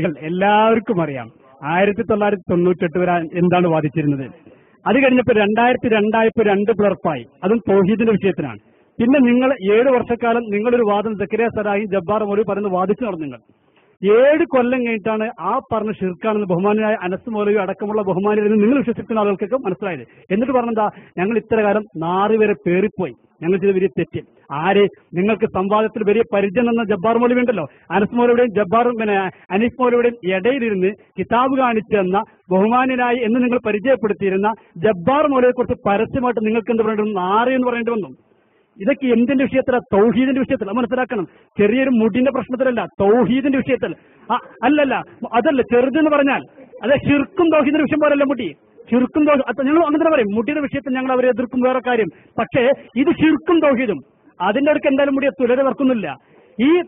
എല്ലാവർക്കും അറിയാം. ആയിരത്തി തൊള്ളായിരത്തി തൊണ്ണൂറ്റെട്ട് വരെ എന്താണ് വാദിച്ചിരുന്നത്? അത് കഴിഞ്ഞപ്പോൾ രണ്ടായിരത്തി രണ്ടായപ്പോ രണ്ട് പിളർപ്പായി അതും തോഹീദിന്റെ വിഷയത്തിനാണ്. പിന്നെ നിങ്ങൾ ഏഴ് വർഷക്കാലം നിങ്ങളൊരു വാദം സക്കരിയ സലാഹി ജബ്ബാർ മോലി പറയുന്നത് വാദിച്ചു നടന്നു നിങ്ങൾ. ഏഴ് കൊല്ലം കഴിഞ്ഞിട്ടാണ് ആ പറഞ്ഞ ഷിർക്കാണെന്ന് ബഹുമാനായ അനസ് മൗലവി അടക്കമുള്ള ബഹുമാനിൽ നിങ്ങൾ വിശ്വസിക്കുന്ന ആളുകൾക്കൊക്കെ മനസ്സിലായത്. എന്നിട്ട് പറഞ്ഞെന്താ? ഞങ്ങൾ ഇത്ര കാലം നാറി പേറിപ്പോയി. ഞങ്ങൾ ചെയ്ത വലിയ തെറ്റ്. ആര്? നിങ്ങൾക്ക് സംവാദത്തിൽ വലിയ പരിചയം എന്ന ജബ്ബാർ മൗലവി ഉണ്ടല്ലോ. അനസ് മൗലവിയുടെയും ജബ്ബാർ പിന്നെ അനീഫ് മൗലവിയുടെയും ഇടയിലിരുന്ന് കിതാബ് കാണിച്ചു തന്ന ബഹുമാനായി എന്ന് നിങ്ങൾ പരിചയപ്പെടുത്തിയിരുന്ന ജബ്ബാർ മൗലവിയെ കുറിച്ച് പരസ്യമായിട്ട് നിങ്ങൾക്ക് എന്ത് പറയേണ്ടി വന്നു? എന്ന് പറയേണ്ടി വന്നു. ഇതൊക്കെ എന്തിന്റെ വിഷയത്തില? തൗഹീദിന്റെ വിഷയത്തിൽ. മനസ്സിലാക്കണം. ചെറിയൊരു മുടിന്റെ പ്രശ്നത്തിലല്ല. തൗഹീദിന്റെ വിഷയത്തിൽ. അല്ലല്ല. അതല്ല ചെറുതെന്ന് പറഞ്ഞാൽ അതെ ഷിർക്കും തൗഹീദിന്റെ വിഷയം പോലല്ല മുടി. ഷിർക്കും ഞങ്ങൾ അങ്ങനെ പറയും. മുടിയുടെ വിഷയത്തിൽ ഞങ്ങൾ അവരെ എതിർക്കും വേറെ കാര്യം. പക്ഷേ ഇത് ഷിർക്കും തൗഹീദും. അതിന്റെ അടുക്ക് എന്തായാലും മുടിയെ തുലരെ വർക്കുന്നില്ല. ഈ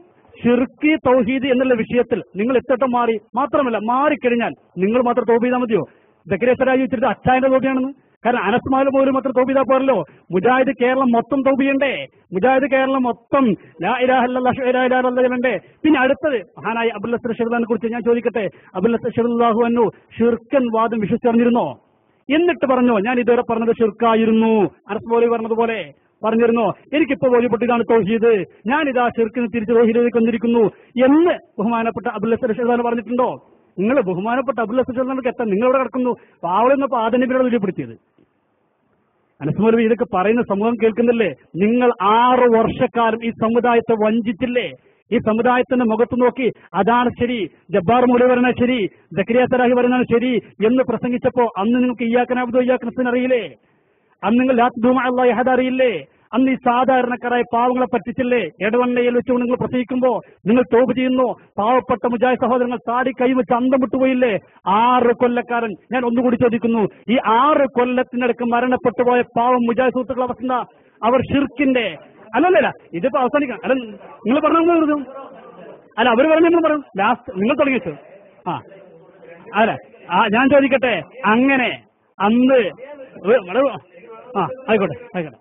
ഷിർക്കി തൗഹീദ് എന്നുള്ള വിഷയത്തിൽ നിങ്ങൾ എത്തട്ടം മാറി മാത്രമല്ല മാറിക്കഴിഞ്ഞാൽ നിങ്ങൾ മാത്രം തോപ് ചെയ്താൽ മതിയോ? ബക്കരേശ്വരാജ് വെച്ചിട്ട് അച്ചായന്റെ തോപിയാണെന്ന് കാരണം അനസ്മാൽ പോലും അത്ര തോപ് ചെയ്താൽ പോരല്ലോ. മുജാഹിദ് കേരളം മൊത്തം തോപ് മുജാഹിദ് കേരളം മൊത്തം ലാ ഇലാഹ ഇല്ലല്ലാഹ് ലാ ഇലാഹ ഇല്ലല്ലാഹ് ചൊല്ലണ്ടേ പിന്നെ അടുത്തത് മഹാനായ അബുൽ ഷെഹദാനെ കുറിച്ച് ഞാൻ ചോദിക്കട്ടെ? അബുൽ ഷെഹദാഹു അന്നു ഷിർക്കൻ വാദം വിശ്വസിച്ചറിഞ്ഞിരുന്നോ? എന്നിട്ട് പറഞ്ഞോ ഞാൻ ഇതുവരെ പറഞ്ഞത് ഷിർക്കായിരുന്നു. അനസ് മൗലവി പറഞ്ഞതുപോലെ പറഞ്ഞിരുന്നോ? എനിക്കിപ്പോ ബോധ്യപ്പെട്ടു തോഹീദ്. ഞാൻ ഇതാ ഷിർക്കിന് തിരിച്ച് തൗഹീദിലേക്ക് വന്നിരിക്കുന്നു എന്ന് ബഹുമാനപ്പെട്ട അബുൽ ഷെഹദാൻ പറഞ്ഞിട്ടുണ്ടോ? നിങ്ങൾ ബഹുമാനപ്പെട്ട അബുൽ ഷെഹദാനൊക്കെ എത്താൻ നിങ്ങളവിടെ കിടക്കുന്നു. പാവളെന്നപ്പോ ആദനബിനോട് തുല്യപ്പെടുത്തിയത് അനസ്മൗലവി ഇതൊക്കെ പറയുന്ന സമൂഹം കേൾക്കുന്നില്ലേ? നിങ്ങൾ ആറ് വർഷക്കാലം ഈ സമുദായത്തെ വഞ്ചിച്ചില്ലേ? ഈ സമുദായത്തിന്റെ മുഖത്ത് നോക്കി അതാണ് ശരി ജബ്ബാർ മൂടി പറഞ്ഞ ശരി ദക്രിയ സലാഹി വരണ ശരി എന്ന് പ്രസംഗിച്ചപ്പോ അന്ന് നിങ്ങൾക്ക് ഇയാക്കനാബുദോ ഇയാക്കനസിനറിയില്ലേ അന്ന് നിങ്ങൾ ലാത്ത് യഹദ അറിയില്ലേ? അന്ന് ഈ സാധാരണക്കാരായ പാവങ്ങളെ പറ്റിച്ചില്ലേ എടവണ്ണയിൽ വെച്ചുകൊണ്ട് നിങ്ങൾ പ്രസംഗിക്കുമ്പോ നിങ്ങൾ തോപ് ചെയ്യുന്നു. പാവപ്പെട്ട മുജായ സഹോദരങ്ങൾ താടി കൈവച്ച് അന്തം വിട്ടുപോയില്ലേ? ആറ് കൊല്ലക്കാരൻ ഞാൻ ഒന്നുകൂടി ചോദിക്കുന്നു. ഈ ആറ് കൊല്ലത്തിനടുക്ക് മരണപ്പെട്ടു പോയ പാവം മുജായ സുഹൃത്തുക്കളുടെ അവസ്ഥ അവർ ഷിർക്കിന്റെ അല്ലല്ല ഇതിപ്പോ അവസാനിക്കാം. അല്ല നിങ്ങൾ പറഞ്ഞു അല്ല അവർ പറഞ്ഞു നിങ്ങൾ പറഞ്ഞു? ലാസ്റ്റ് നിങ്ങൾ തുടങ്ങി വെച്ചു ആ. അല്ല ആ ഞാൻ ചോദിക്കട്ടെ അങ്ങനെ അന്ന് ആ ആയിക്കോട്ടെ ആയിക്കോട്ടെ.